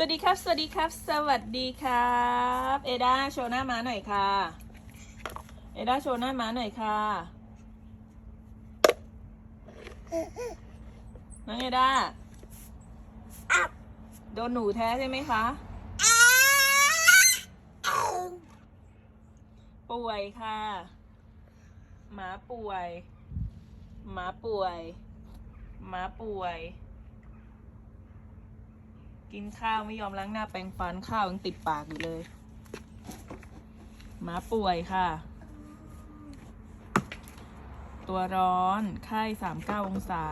สวัสดีครับ สวัสดีครับ สวัสดีครับ เอดาโชว์หน้าม้าหน่อยค่ะ เอดาโชว์หน้าม้าหน่อยค่ะ น้องเอดาโดนหนูแท้ใช่ไหมคะ ป่วยค่ะ หมาป่วย หมาป่วย หมาป่วย กินข้าวไม่ยอมล้างหน้าแปรงฟันข้าวยังติดปากอยู่เลยหมาป่วยค่ะ ตัวร้อนไข้สามเก้าองศา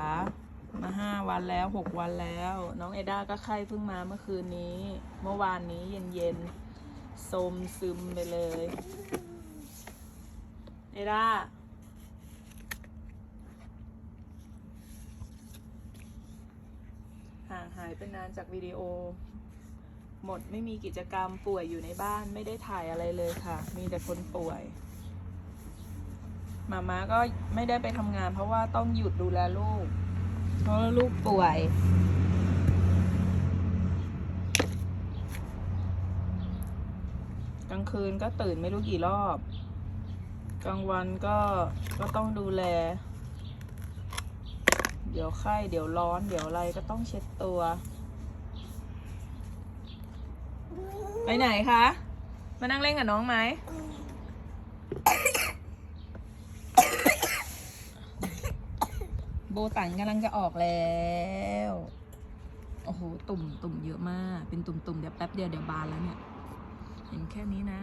มาห้าวันแล้วหกวันแล้ว น้องเอด้าก็ไข้เพิ่งมาเมื่อคืนนี้ เมื่อวานนี้เย็นเย็นๆโทรมซึมไปเลย เอด้า ห่างหายไปนานจากวิดีโอ หมดไม่มีกิจกรรมป่วยอยู่ในบ้านไม่ได้ถ่ายอะไรเลยค่ะ มีแต่คนป่วยมาม่าก็ไม่ได้ไปทำงาน เพราะว่าต้องหยุดดูแลลูก เพราะลูกป่วย กลางคืนก็ตื่นไม่รู้กี่รอบ กลางวันก็ก็ต้องดูแล เดี๋ยวไข้เดี๋ยวร้อน เดี๋ยวอะไรก็ต้องเช็ดตัว ไปไหนคะ มานั่งเล่นกับน้องไหม โบตันกำลังจะออกแล้ว โอ้โห ตุ่มตุ่มเยอะมาก เป็นตุ่มตุ่มเดี๋ยวแป๊บเดียวเดี๋ยวบานแล้วเนี่ย เห็นแค่นี้นะ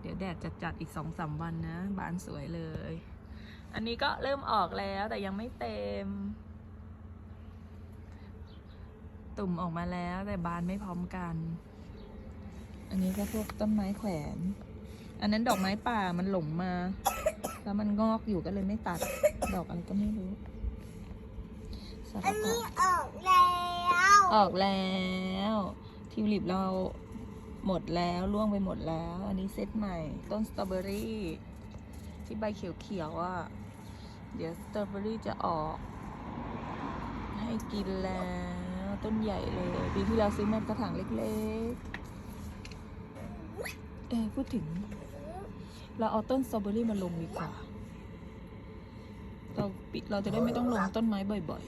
เดี๋ยวแดดจัดจัดๆอีกสองสามวันนะ บานสวยเลยอันนี้ก็เริ่มออกแล้วแต่ยังไม่เต็ม ตุ่มออกมาแล้วแต่บานไม่พร้อมกัน อันนี้ก็พวกต้นไม้แขวน อันนั้นดอกไม้ป่ามันหลงมา แล้วมันงอกอยู่ก็เลยไม่ตัด ดอกอะไรก็ไม่รู้สารอันพันี้ดออกแล้ว ออกแล้ว ทิวลิปเราหมดแล้วร่วงไปหมดแล้ว อันนี้เซตใหม่ ต้นสตรอเบอรี่ที่ใบเขียวๆอะเดี๋ยวสตรอเบอรี่จะออก ให้กินแล้ว ต้นใหญ่เลย ปีที่แล้วซื้อมากระถางเล็กๆ เออพูดถึง เราเอาต้นสตรอเบอรี่มาลงดีกว่า เราปิเราจะได้ไม่ต้องลงต้นไม้บ่อย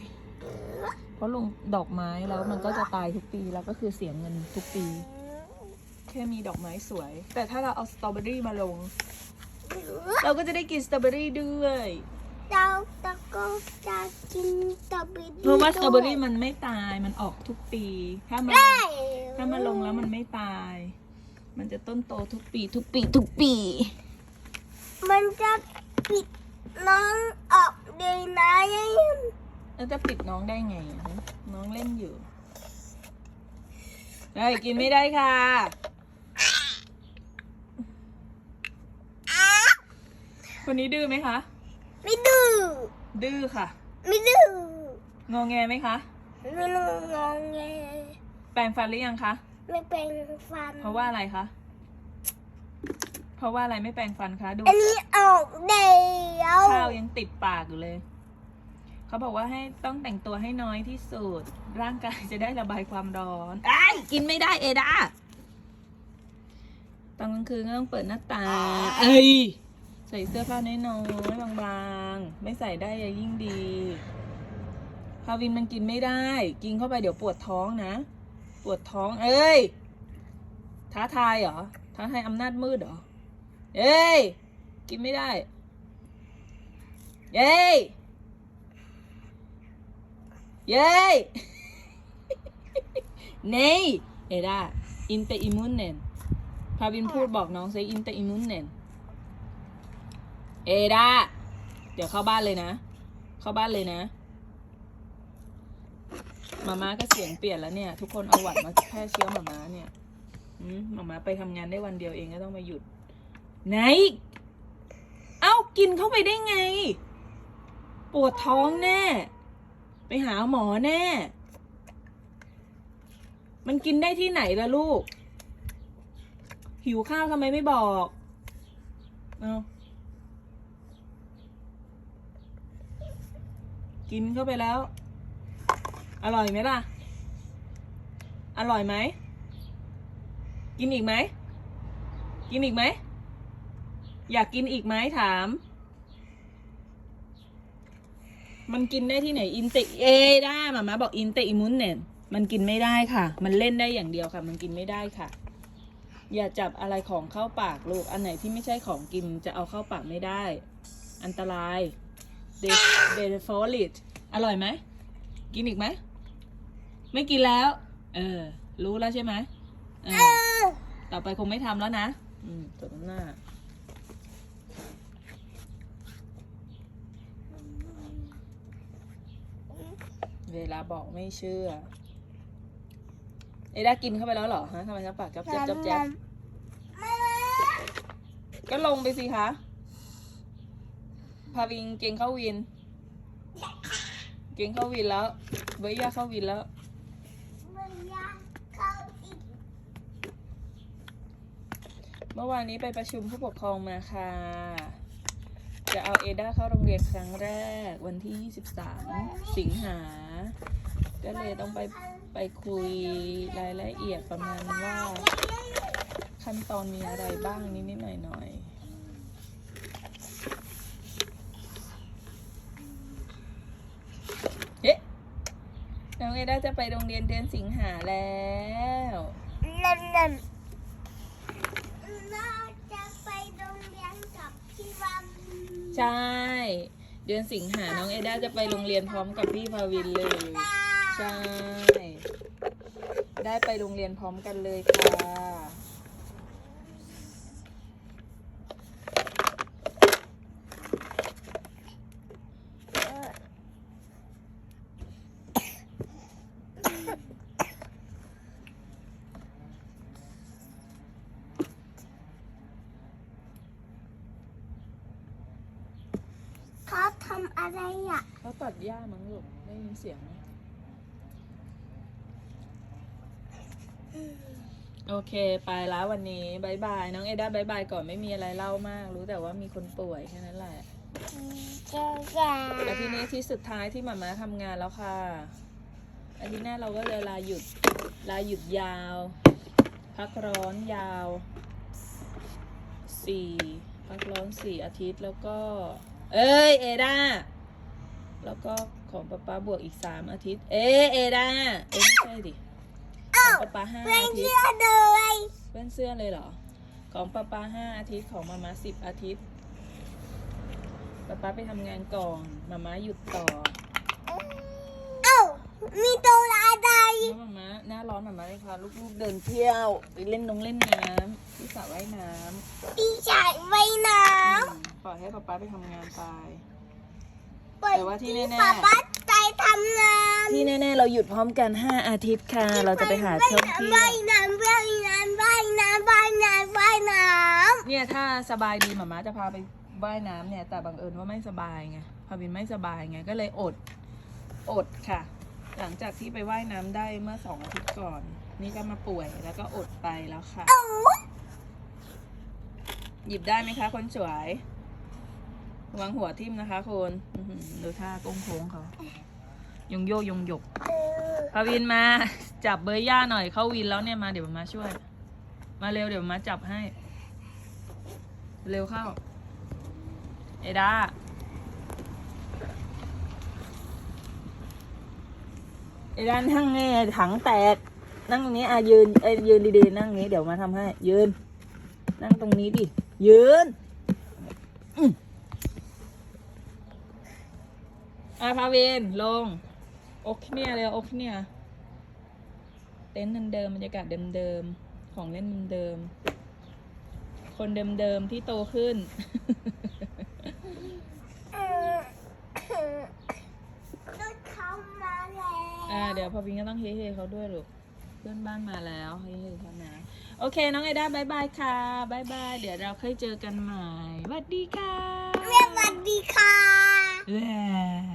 ๆ เพราะลงดอกไม้แล้วมันก็จะตายทุกปีแล้วก็คือเสียเงินทุกปี แค่มีดอกไม้สวย แต่ถ้าเราเอาสตรอเบอรี่มาลง เราก็จะได้กินสตรอเบอรี่ด้วย เราตะก็จะกินสตรอเบอรี่เพราะว่าสตรอเบอรี่มันไม่ตายมันออกทุกปี ถ้ามันได้ถ้ามันลงแล้วมันไม่ตาย มันจะต้นโตทุกปี ทุกปี ทุกปี มันจะปิดน้องออกเลยนะแล้วจะปิดน้องได้ไงอะฮะน้องเล่นอยู่ได้ยกินไม่ได้ค่ะคนนี้ดื้อไหมคะ ไม่ดื้อดื้อค่ะ ไม่ดื้องอแงไหมคะ ไม่งงงแงแปรงฟันหรือยังคะ ไม่เป็นฟัน เพราะว่าอะไรคะ เพราะว่าอะไรไม่แปรงฟันคะ ดู อันนี้ออกแล้วข้าวยังติดปากอยู่เลย เขาบอกว่าให้ต้องแต่งตัวให้น้อยที่สุด ร่างกายจะได้ระบายความร้อนไอ้ยกินไม่ได้เอดาตอนกลางคืนก็ต้องเปิดหน้าต่างเอ้ย ใส่เสื้อผ้าน้อยๆบางๆ ไม่ใส่ได้ยิ่งดีพาวินมันกินไม่ได้ กินเข้าไปเดี๋ยวปวดท้องนะ ปวดท้อง เอ้ย ท้าทายเหรอ ท้าทายอำนาจมืดเหรอ เอ้ย กินไม่ได้ เย้ยเย้ยเนยเอดาอินเตอิมุนเนนพาวินพูดบอกน้องซิอินเตอิมุนเนน เอดาเดี๋ยวเข้าบ้านเลยนะ เข้าบ้านเลยนะ มาม่าก็เสียงเปลี่ยนแล้วเนี่ย ทุกคนเอาหวัดมาแพร่เชื้อมาม่าเนี่ยอืมมาม่าไปทำงานได้วันเดียวเองก็ต้องมาหยุด ไหน เอ้ากินเข้าไปได้ไง ปวดท้องแน่ ไปหาหมอแน่ มันกินได้ที่ไหนล่ะลูก หิวข้าวทำไมไม่บอก เอา กินเข้าไปแล้ว อร่อยไหมล่ะ อร่อยไหม กินอีกไหม กินอีกไหม อยากกินอีกไหมถาม มันกินได้ที่ไหนอินเตเอได้มามาบอกอินเตอิมุนเนี่ยมันกินไม่ได้ค่ะ มันเล่นได้อย่างเดียวค่ะ มันกินไม่ได้ค่ะ อย่าจับอะไรของเข้าปากลูก อันไหนที่ไม่ใช่ของกินจะเอาเข้าปากไม่ได้ อันตราย เดเดฟอลิตอร่อยไหม กินอีกไหม ไม่กินแล้ว เออ รู้แล้วใช่ไหมเออต่อไปคงไม่ทำแล้วนะ อืมตัวน้ำหน้า เวลาบอกไม่เชื่อ เอด้ากินเข้าไปแล้วเหรอฮะทำไมครับปากจับจ๊บจับจ๊บก็ลงไปสิคะ พาวิงเก่งเข้าวิน เก่งเข้าวินแล้วเบย์ย่าเข้าวินแล้ว เมื่อวานนี้ไปประชุมผู้ปกครองมาค่ะ จะเอาเอด้าเข้าโรงเรียนครั้งแรกวันที่ 23 สิงหา ก็เลยต้องไปไปคุยรายละเอียดประมาณว่า ขั้นตอนมีอะไรบ้างนิดๆหน่อยๆเฮ้น้องเอ ด้าจะไปโรงเรียนเดือนสิงหาแล้วนั่นนั่นเราจะไปโรงเรียนกับพี่วันใช่ เดือนสิงหาน้องเอด้าจะไปโรงเรียนพร้อมกับพี่พาวินเลย ใช่ ได้ไปโรงเรียนพร้อมกันเลยค่ะ เขาทำอะไรอะเขาตัดหญ้ามั้งลูกได้ยินเสียงไหมโอเค ไปแล้ววันนี้บายบาย น้องเอด้าบายบายก่อนไม่มีอะไรเล่ามาก รู้แต่ว่ามีคนป่วยแค่นั้นแหละเจ๊จ๋าอาทิตย์นี้ที่สุดท้ายที่หมาม้าทำงานแล้วค่ะอาทิตย์หน้าเราก็จะลาหยุดลาหยุดยาว พักร้อนยาวสี่พักร้อนสี่อาทิตย์แล้วก็ เอ้ยเอดาแล้วก็ของป๊าป๊าบวกอีกสามอาทิตย์ เอยเอดาเอ้ยไม่ใช่ดิของป๊าป๊าห้าเพื่อนอาทิตเชื่ย์อเลยเพื่อนเสื้อเลยเหรอ ของป๊าป๊าห้าอาทิตย์ของมาม่าสิบอาทิตย์ป๊าป๊าไปทำงานก่อนมาม่าหยุดต่อเอ้ามีตัวอะไร แล้วมาม่าหน้าร้อนมาม่าเลยค่ะลูกๆเดินเที่ยว ไปเล่นนงเล่นน้ำที่สระว่ายน้ำพี่ชายไว้น้อืมปล่อยให้ป๊าป๊าไปทำงานไปำแต่ว่าที่แน่ๆ ป๊าป๊าใจทำงานที่แน่ๆ เราหยุดพร้อมกัน 5 อาทิตย์ค่ะ เราจะไปหาท่องเที่ยวว่ายน้ำว่ายน้ำว่ายน้ำว่ายน้ำว่ายน้เนี่ยถ้าสบายดีหมาม่าจะพาไปว่ายน้ำเนี่ย แต่บังเอิญว่าไม่สบายไงพาวินไม่สบายไงก็เลยอด อดค่ะ หลังจากที่ไปว่ายน้ำได้เมื่อสองอาทิตย์ก่อน นี่ก็มาป่วยแล้วก็อดไปแล้วค่ะ หยิบได้ไหมคะ คนสวยวางหัวทิ่มนะคะคุณอื้อหือดูท่าก้งโค้งเขายงโยยงหยกพาวินมา จับเบอร์ย่าหน่อยเข้าวินแล้วเนี่ยมาเดี๋ยวมาช่วย มาเร็วเดี๋ยวมาจับให้ เร็วเข้า เอดา เอดานั่งไงถังแตก นั่งตรงนี้อะยืนเอ้ยยืนดีๆนั่งนี้เดี๋ยวมาทำให้ ยืน นั่งตรงนี้ดิยืนอืมอะพาเวนลง โอเคเนี่ยเลยโอเคเนี่ยเต็นท์เดิมๆบรรยากาศเดิมๆของเล่นเดิมๆคนเดิมๆที่โตขึ้นรถเขามาแล้ว อ่าเดี๋ยวพอวินก็ต้องเฮ้ๆเขาด้วยลูกเพื่อนบ้านมาแล้วเฮ้ๆเขานะโอเค น้องไอด้าบายบายค่ะบายบายเดี๋ยวเราค่อยเจอกันใหม่สวัสดีค่ะเรียกสวัสดีค่ะ